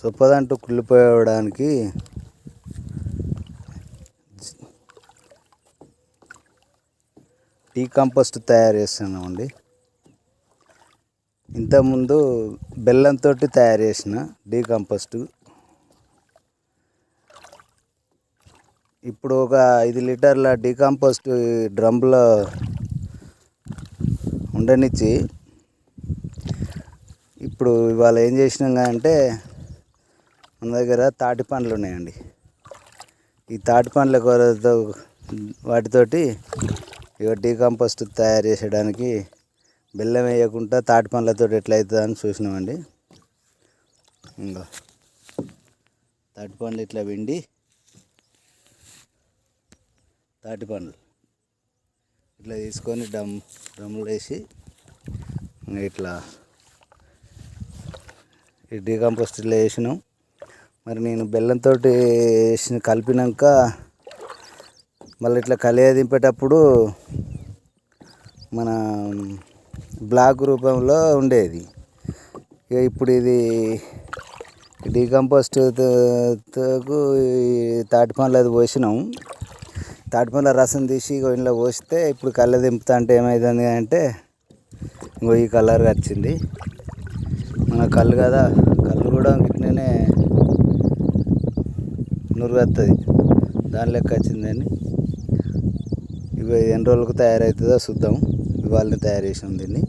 చొప్పదంటూ కుళ్ళిపోయడానికి tea compost తయారు చేస్తున్నామండి. ఇంతకుముందు బెల్లంతో తయారు చేసిన డీ కంపోస్ట్. ఇప్పుడు ఒక ఐదు లీటర్ల డీకంపోస్ట్ డ్రమ్లో ఉండనిచ్చి ఇప్పుడు ఇవాళ ఏం చేసినాం అంటే మన దగ్గర తాటి పండ్లు ఉన్నాయండి. ఈ తాటి పండ్ల కూరతో వాటితోటి ఇక డీకంపోస్ట్ తయారు చేసేయడానికి బెల్లం వేయకుండా తాటి పండ్లతో ఎట్లయితుందో అని చూసినామండి. ఇంకా తాటి పండ్లు ఇట్లా వెండి తాటి పండ్లు ఇట్లా తీసుకొని డమ్ డ్రమ్ములు వేసి ఇట్లా ఈ డీకంపోస్ట్ ఇట్లా వేసినాం. మరి నేను బెల్లంతో కలిపినాక మళ్ళీ ఇట్లా కలియ దింపేటప్పుడు మన బ్లాక్ రూపంలో ఉండేది. ఇక ఇప్పుడు ఇది డీకంపోస్ట్ తాటి పండ్లు అది పోసినాం. తాటిపండ్ల రసం తీసి ఇంట్లో పోస్తే ఇప్పుడు కళ్ళ దింపుతా అంటే ఏమవుతుంది అంటే ఇంకో ఈ కలర్ వచ్చింది. మన కళ్ళు కదా కళ్ళు కూడా ఇట్లనే నురుగు దాని లెక్క వచ్చిందని ఇవి ఎన్ని రోజులకు తయారవుతుందో చూద్దాం. ఇవాళ తయారు చేసాం దీన్ని.